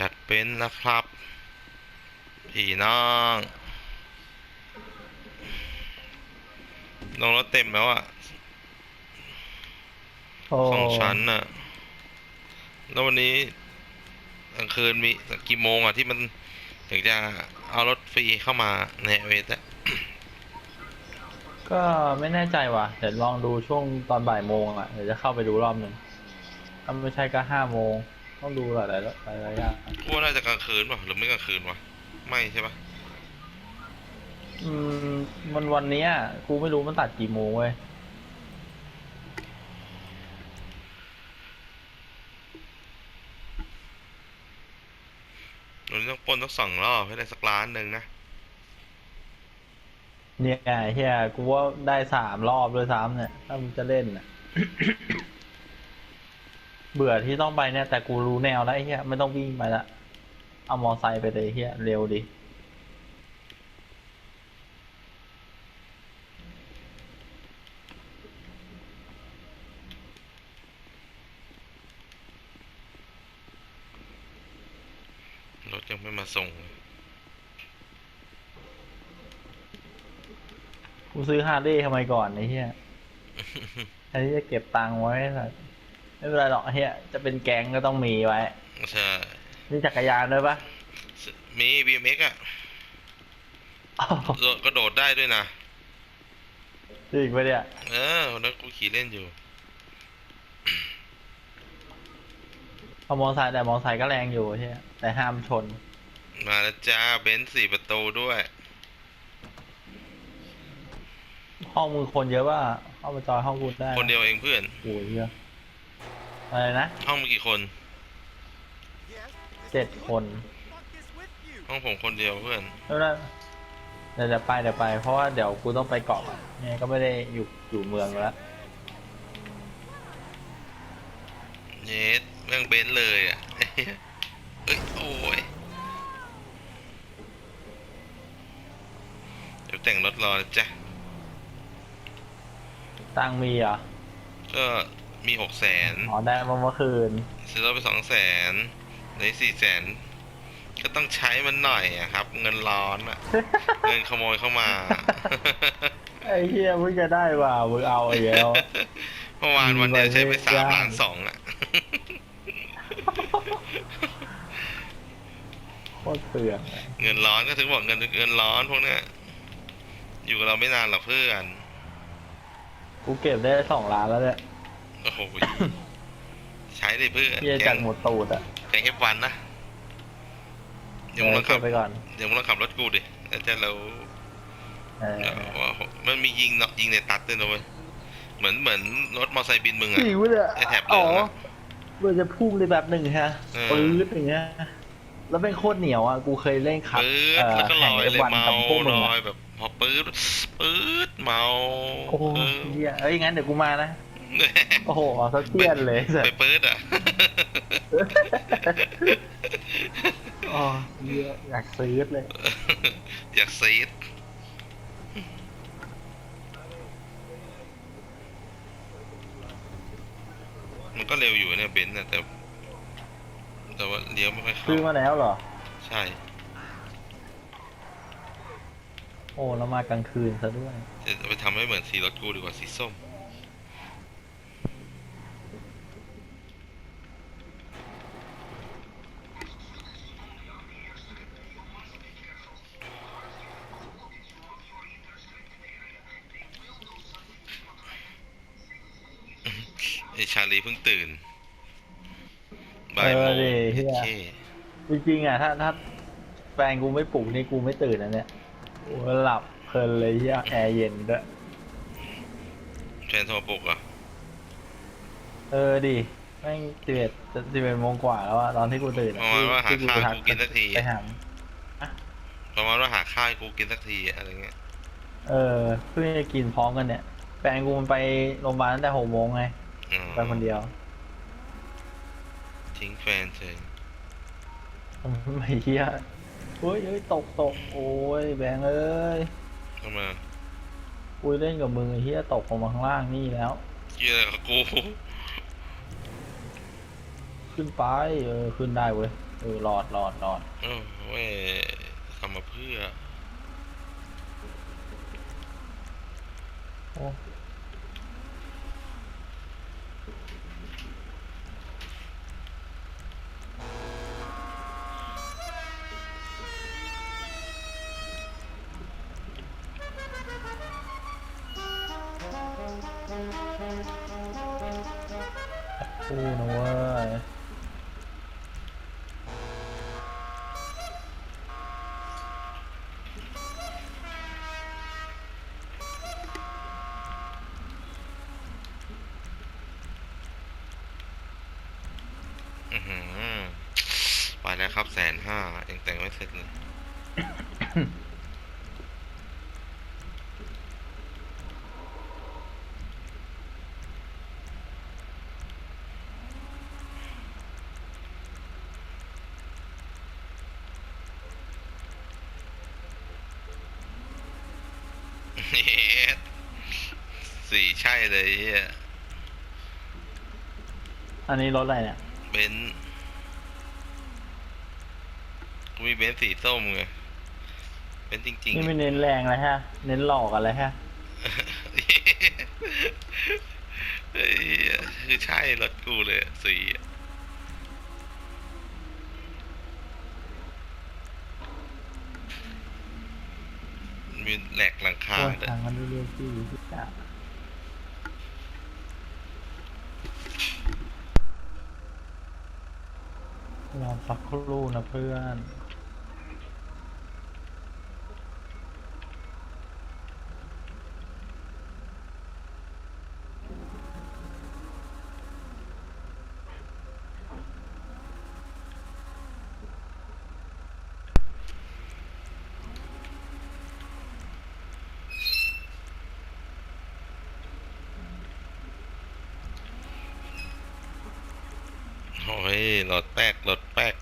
จัดเป็นนะครับ พี่น้องลงรถเต็มแล้วอะโอ้สองชั้นน่ะแล้ววันนี้กลางคืนมีกี่โมงอะที่มันถึงจะเอารถฟรีเข้ามาในเวทอะก็ไม่แน่ใจว่ะ เดี๋ยวลองดูช่วงตอนบ่ายโมงอะ เดี๋ยวจะเข้าไปดูรอบหนึ่งถ้าไม่ใช่ก็ห้าโมง ต้องดูหลายหลายหลายหลายอย่างกูว่าน่าจะกลางคืนป่ะหรือไม่กลางคืนวะไม่ใช่ปะอืมมันวันเนี้ยกูไม่รู้มันตัดกี่โมงเว้ยวันนี้ต้องปล้นต้องสองรอบให้ได้สักล้านหนึ่งนะเนี่ยเฮียกูว่าได้สามรอบด้วยซ้ำเนี่ย ถ้ามึงจะเล่นน่ะ เบื่อที่ต้องไปเนี่ยแต่กูรู้แนวแล้วไอ้เฮียไม่ต้องวิ่งไปละเอามอไซค์ไปเลยเฮียเร็วดิรถยังไม่มาส่งกูซื้อฮาร์เลย์ทำไมก่อนไอ้เฮียไอ้ที่จะเก็บตังค์ไว้สัตว์ ไม่เป็นไรหรอกไอ้เฮียจะเป็นแก๊งก็ต้องมีไว้ใช่นี่จักรยานด้วยปะมี BMX อะอ้าวโดดกระโดดได้ด้วยนะจริงปะเนี่ยเออวันนั้นกูขี่เล่นอยู่เอามอไซค์แต่มอไซค์ก็แรงอยู่ใช่แต่ห้ามชน มาแล้วจ้าเบนซ์สี่ประตูด้วย ห้องมือคนเยอะว่าเข้ามาจอยห้องกูได้ คนเดียวเองเพื่อนโอ้ยเยอะ อะไรนะ ห้องมีกี่คน เจ็ดคน ห้องผมคนเดียวเพื่อน แล้วนะเดี๋ยวจะไปเดี๋ยวไป เพราะว่าเดี๋ยวกูต้องไปเกาะอะยังไงก็ไม่ได้อยู่อยู่เมืองแล้ว เยสแม่งเบนซ์เลยอะ เอ้ย โอ้ย เดี๋ยวแต่งรถรอนะจ๊ะ ตังค์มีเหรอ ก็ มีหกแสนอ๋อได้มาเมื่อคืน ซื้อรถไปสองแสนในสี่แสนก็ต้องใช้มันหน่อยอะครับ เงินร้อนอะเงินขโมยเข้ามา ไอ้เฮียมึงจะได้ว่ะมึงเอาไอ้แล้วเมื่อวานวันเดียวใช้ไปมีสามไว้ล้านสองอะโคตรเปลืองอะเงินร้อนก็ถึงบอกเงินเงินร้อนพวกเนี้ยอยู่กับเราไม่นานหรอกเพื่อน กูเก็บได้สองล้านแล้วเนี่ย โอ้โหใช้ได้เพื่อนเฮียแกจากงหมดตูดอะแกงเอฟวันนะเดี๋ยวเอมึงอลองขัเก็บบไปก่อนเดี๋ยวมึงลองขับรถกูดิแล้วจะเราเออว่ามันมียิงเนาะยิงในตัดด้วยนะเว้ยเหมือนเหมือนรถมอไซค์บินมึงอะจริงวะเนี่ยไอ้แถบเหลือ๋อองอะมันจะพุ่งเลยแบบหนึ่งฮะเออปื๊ดอย่างเงี้ยแล้วเป็นโคตรเหนียวอะกูเคยเล่นขับปื๊ดเอ่อแล้วก็ลแข่งอยเอฟเลยวันเมากับพวกมึงลออะยแบบพอปื๊ดปื๊ดเมาโอ้โหเออเฮียเอ้ยงั้นเดี๋ยวกูมานะ โอ้โหเอาซะเตี้ยนเลยสัไปสปื๊ดอะ อ๋อเฮียอยากซื้อเลย อยากซีดมันก็เร็วอยู่เนี่ยเบนซ์นะแต่ แต่ว่าเลี้ยวไม่ค่อยเข้าซื้อมาแล้วเหรอ ใช่ โอ้แล้วมากลางคืนซะด้วย จะไปทำให้เหมือนสีรถกูดีกว่าสีส้ม เพิ่งตื่นบ่ายโมงเออดิเหี้ย โอเคจริงๆอะถ้าถ้าแฟนกูไม่ปลุกนี่กูไม่ตื่นนะเนี่ยโอ้หลับเพลินเลยเฮียแอร์เย็นด้วยแฟนโทรปลุกเหรอะเออดิแม่งสิบเอ็ดสิบเอ็ดโมงกว่าแล้วอะตอนที่กูตื่นปอะระมาณว่าหาที่ข้าวทักูกินสักทีไปอะหาประมาณว่าหาข้าวให้กูกินสักทีอะอะไรเงี้ยเออเพื่อจะกินพร้อมกันเนี่ยแฟนกูมันไปโรงพยาบาลตั้งแต่หกโมงไง อ๋อไปคนเดียวทิ้งแฟนเฉยไม่เฮียโอ้ยเอ้ยตกตกโอ้ยแบงค์เอ้ยเข้ามากูเล่นกับมึงไอ้เฮียตกลงมาข้างล่างนี่แล้ว เกี่ยอะไรกับกูขึ้นไปเออขึ้นได้เว้ยเออหลอดหลอดหลอดเออเว้ยทำมาเพื่อโอ้ ไปแล้วครับแสนห้ายังแต่งไม่เสร็จเลยเฮ็ดสีใช่เลยเฮียอันนี้รถอะไรเนี่ยเบนซ์ กูมีเบนซ์สีส้มไงเป็นจริงนี่ๆไม่เน้นแรงเลยฮะ เน้นหลอกอะไรฮะเฮ้ยคือใช่รถกูเลยอะสีอะมีแหลกหลังคาโอ้ยด้วยทางมันเรื่อยๆที่ที่จะรอสักครู่นะเพื่อน โอ้ยรถแป๊กรถแป๊ก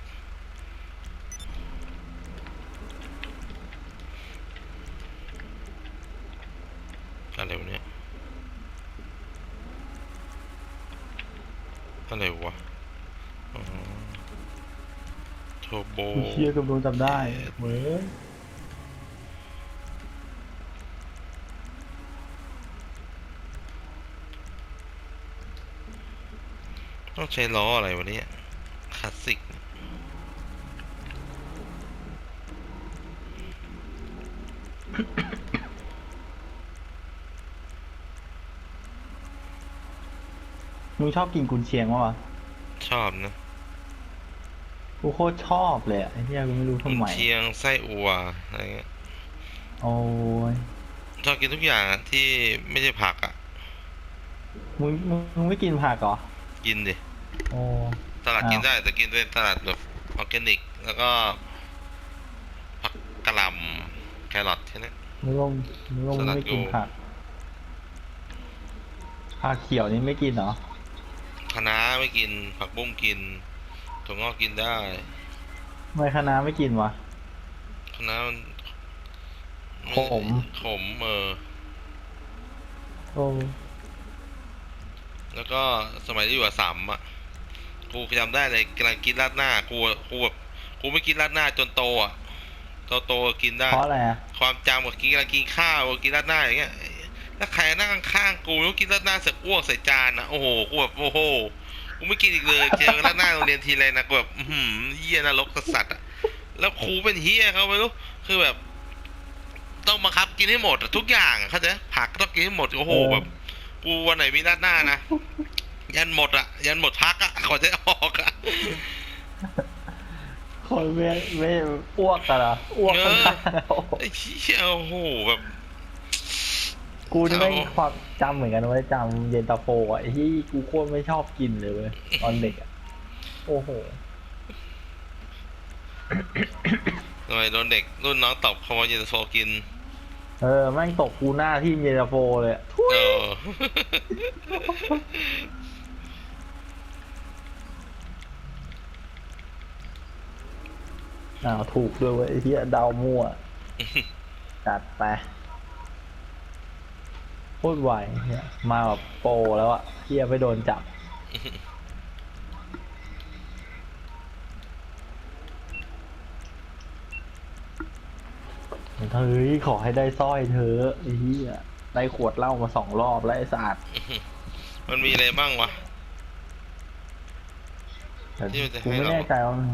อะไรวะเนี่ยอะไรวะอ๋อโทโบกูเชียร์กับดวงจำได้เว้ย ต้องใช้ล้ออะไรวะเนี่ยคลาสสิกมึงชอบกินกุนเชียงปะวะชอบนะกูโคตรชอบเลยอะไอ้เหี้ยกูไม่รู้กุทำนไมเชียงไส้อัวอะไรเงี้ยโอ้ยชอบกินทุกอย่างอะที่ไม่ใช่ผักอะมึงมึงมึงไม่กินผักเหรอ กินดิโอ้ สลัดอ้าวกินได้แต่กินเป็นสลัดแบบออร์แกนิก แล้วก็ผักกะหล่ำแครอทแค่นั้นมึงลงมึงลงสลัดไม่กินอยู่ผักผักเขียวนี่ไม่กินเหรอคะน้าไม่กินผักบุ้งกินถั่วงอกกินได้ทำไมคะน้าไม่กินวะ คะน้ามันขม ขมเออโอ้ แล้วก็สมัยที่อยู่อัสสัมอะกูจำได้เลยกำลังกินราดหน้ากูกูแบบกูไม่กินราดหน้าจนโตอะโตโตๆกินได้ เพราะอะไรอะความจำกับกินกำลังกินข้าวกินราดหน้าอย่างเงี้ยแล้วใครนั่งข้างๆกูแล้วกินราดหน้าเสร็จอ้วกใส่จานนะโอ้โหกูแบบโอ้โหกูไม่กินอีกเลยเจอราดหน้าโรงเรียนทีไรนะกูแบบอื้อหือเฮียนรกสัตว์อะแล้วครูเป็นเฮียเขาไม่รู้คือแบบ ต้องบังคับกินให้หมดอะทุกอย่างอะเข้าใจผักก็ต้องกินให้หมดโอ้โหแบบ กูวันไหนมีราดหน้านะ ยันหมดอะยันหมดพักอะขอจะออกอะคนไม่ไม่อ้วกกันเหรออ้วกเอข้าองๆโอ้โหไอ้เหี้ยโอ้โหแบบกูนี่ไม่เอาความจำเหมือนกันนะเว้ยจำเย็นตาโฟอะไอ้ที่กูโคตรไม่ชอบกินเลยเว้ยตอนเด็กอะโอ้โหทำไมโดนเด็กรุ่นน้องตบคำว่าเย็นตาโฟกิน เออ แม่งตกกูหน้าที่เย็นตาโฟเลยอะทุยเออ อ้าวถูกด้วยเว้ยไอ้ที่เดามั่ว จัดไปโคตรไวเนี่ยมาแบบโปรแล้วอะเฮียไม่โดนจับ เฮ้ยขอให้ได้สร้อยเธอะไอ้เหี้ยได้ขวดเหล้ามาสองรอบแล้วไอ้สะอาดมันมีอะไรบ้างวะ แต่ที่มันจะกูให้ไม่เรา แน่ใจว่ามัน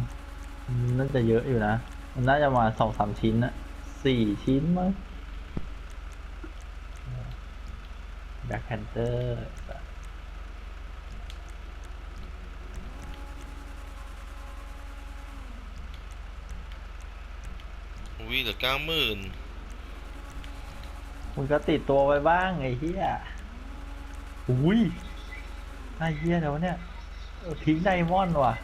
มันน่าจะเยอะอยู่นะ มันน่าจะมาสองสามชิ้นนะสี่ชิ้นมั้งแบ็คแพนเตอร์ อุ้ยเหลือเก้าหมื่นมึงก็ติดตัวไว้บ้างไอ้เหี้ยอุ้ยไอ้เหี้ยแล้วเนี่ยพิงไดมอนด์ว่ะ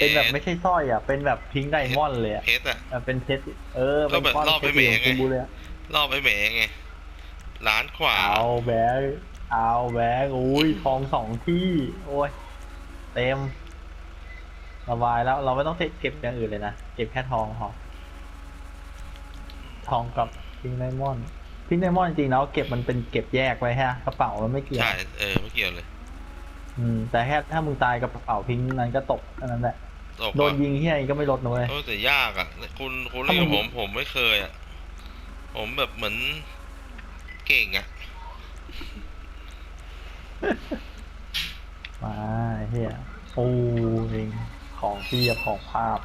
เป็นแบบไม่ใช่สร้อยอะ เป็นแบบพิงไดมอนด์เลยอะเพชรอะเป็นเซตเออก็แบบก้อนรอบไปพชเหมไงกูเลยรอบไอ้แหมไงล้านกว่าเอาแบกเอาแบกอุ้ยทองสองที่ โอ้ยเต็มสบายแล้วเราไม่ต้องเก็บอย่างอื่นเลยนะ เก็บแค่ทองพอ ทองกับพิงค์ไดมอนด์พิงค์ไดมอนด์จริงๆแล้วเก็บมันเป็นเก็บแยกไว้ฮะกระเป๋ามันไม่เกี่ยวใช่เออไม่เกี่ยวเลย อืม แต่แค่ถ้ามึงตายกับกระเป๋าพิงค์นั้นก็ตกแค่นั้นแหละตกโดนอะยิงที่ไหนก็ไม่ลดนะเว้ยโอ้แต่ยากอะคุณคุณเล่นกับถ้ามึผงมผมไม่เคยอะผมแบบเหมือนเก่งอะมาเฮียโอ้ยของเทียบของภาพ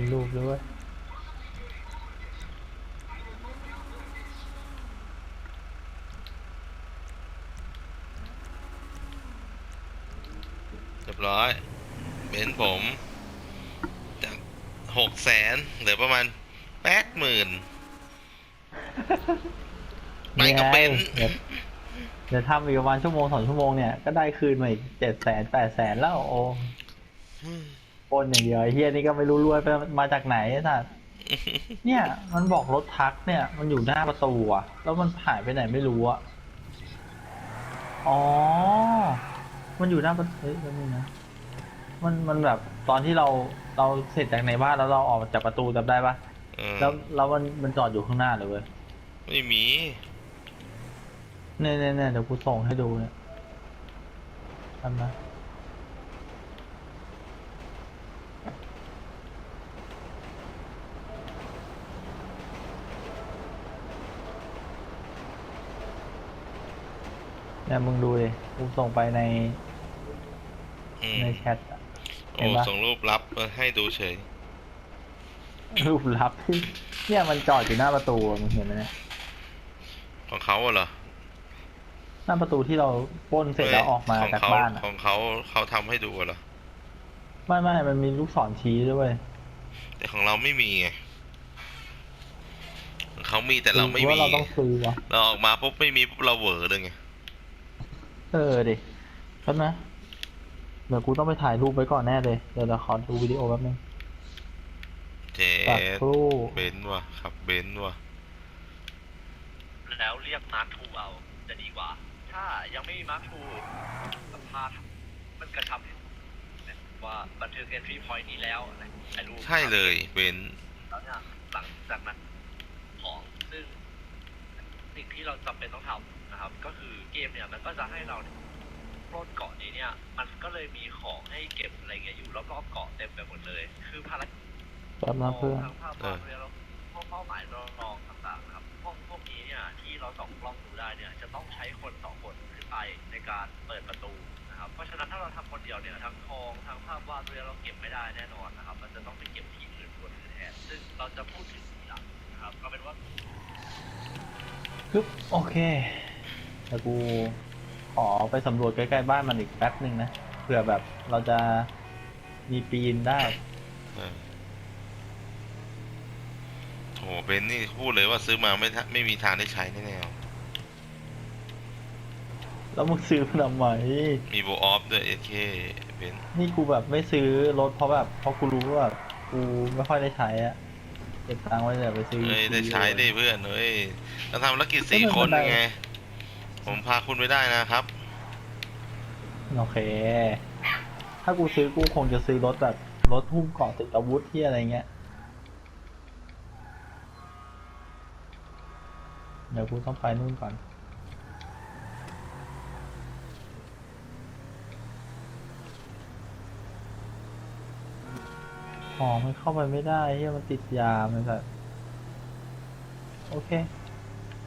มีรูปด้วยเรียบร้อย เบนซ์ผมจากหกแสนเหลือประมาณแปดหมื่นไปกับเบนซ์เดี๋ยวเดี๋ยวทำอีกประมาณชั่วโมงสองชั่วโมงเนี่ย ก็ได้คืนมาอีกเจ็ดแสนแปดแสนแล้วโอ้ ปล้นอย่างเดียวไอ้เฮียนี่ก็ไม่รู้รวยไปมาจากไหนไอ้สัสเนี่ยมันบอกรถทักเนี่ย มันอยู่หน้าประตูอะแล้วมันหายไปไหนไม่รู้อะอ๋อ มันอยู่หน้าประตูเฮ้ยแป๊บนึงนะมันมันแบบตอนที่เราเราเสร็จจากในบ้านแล้วเราออกจากประตูจำได้ปะเออแล้วแล้วมันมันจอดอยู่ข้างหน้าเลยเว้ยไม่มีเนี่ยเนี่ยเนี่ยเดี๋ยวกูส่งให้ดูเนี่ยทำนะ เนี่ยมึงดูดิกูส่งไปในอืมในแชทอะโอ้เห็นปะส่งรูปลับมาให้ดูเฉย รูปลับที่เนี่ยมันจอดอยู่หน้าประตูอะมึงเห็นไหมเนี่ยของเขาอะเหรอหน้าประตูที่เราปล้นเสร็จแล้วออกมาของจากเขาบ้านอะของเขาเขาทำให้ดูอะเหรอ ไม่ไม่มันมีลูกศรชี้ด้วยเวย แต่ของเราไม่มีไงของเขามีแต่เราไม่หอมีว่าเราต้องซื้อวะเราออกมาปุ๊บไม่มีปุ๊บเราเหวอเลยไง เออดิแป๊บนะเดี๋ยวกูต้องไปถ่ายรูปไว้ก่อนแน่เลย เดี๋ยวเราขอดูวิดีโอแป๊บนึงเจตัดครู่เบนซ์ว่ะขับเบนซ์ว่ะแล้วเรียกมาร์คทูเอา จะดีกว่า ถ้ายังไม่มีมาร์คทูสภาพมันกระชับว่าบันทึก entry point นี้แล้วนะถ่ายรูปใช่เลยเบนซ์แล้วเนี่ยหลังจากนั้นของซึ่งสิ่งที่เราจำเป็นต้องทำ นะครับ ก็คือเกมเนี่ยมันก็จะให้เราปล้นเกาะนี้เนี่ย มันก็เลยมีของให้เก็บอะไรเงี้ยอยู่รอบๆเกาะเต็มไปหมดเลย คือภารกิจแป๊บนะเพื่อนทางภาพวาดเนี่ยเราพวกเป้าหมายเราลองต่างๆนะครับพวกพวกนี้เนี่ยที่เราส่องกล้องดูได้เนี่ย จะต้องใช้คนสองคนขึ้นไปในการเปิดประตูนะครับ เพราะฉะนั้นถ้าเราทำคนเดียวเนี่ยทั้งทองทั้งภาพวาดเนี่ยเราเก็บไม่ได้แน่นอนนะครับ มันจะต้องไปเก็บที่อื่นส่วนอื่นแทนซึ่งเราจะพูดถึงทีหลังนะครับก็เป็นว่าปึ๊บโอเค เดี๋ยวกูขอไปสำรวจใกล้ๆบ้านมันอีกแป๊บหนึ่งนะเผื่อแบบเราจะมีปีนได้เออโหเบนซ์นี่พูดเลยว่าซื้อมาไม่ทะไม่มีทางได้ใช้แน่ๆ แล้วมึงซื้อมาทำไมมีโบออฟด้วยเอเคเบนซ์นี่กูแบบไม่ซื้อรถเพราะแบบเพราะกูรู้ว่าแบบกูไม่ค่อยได้ใช้อะเก็บตังค์ไว้แต่ไปซื้อเอ้ยได้ใช้ได้เพื่อนเอ้ยเราทำธุรกิจสี่ก็ไม่คนเป็นไรไง ผมพาคุณไปได้นะครับ โอเค ถ้ากูซื้อกูคงจะซื้อรถแบบรถหุ้มเกาะติดอาวุธที่อะไรเงี้ย เดี๋ยวกูต้องไปนู่นก่อนขอมันเข้าไปไม่ได้ที่มันติดยา มันแบบ โอเค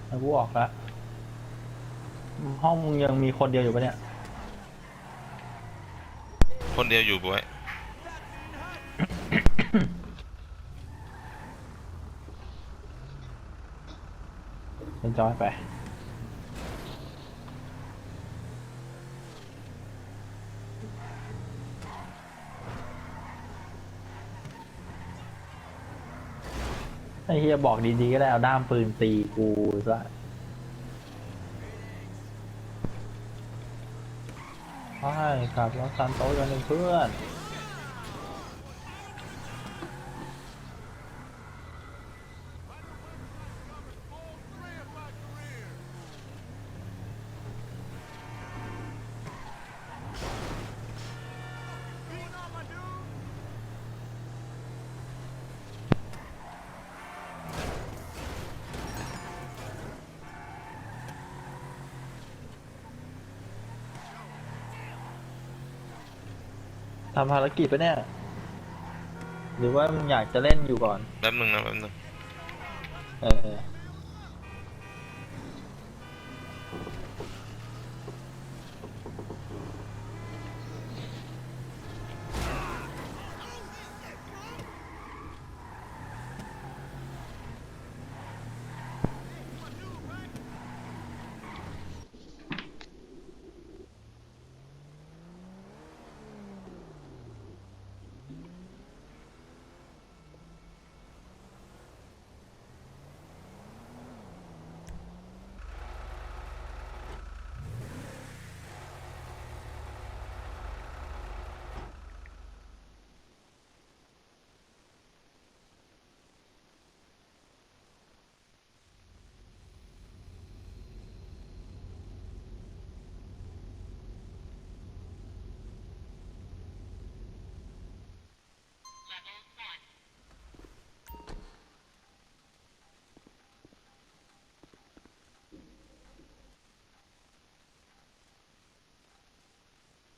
แล้วกูออกละ ห้องมึงยังมีคนเดียวอยู่ปะเนี่ยคนเดียวอยู่บวยเป็นจอยไป ไอ้เฮียบอกดีๆก็ได้เอาด้ามปืนตีกูซะ ใช่ครับแล้วซันโตกันเป็นเพื่อน ทำภารกิจปะเนี่ย หรือว่ามึงอยากจะเล่นอยู่ก่อน แป๊บนึงนะแป๊บนึง เออ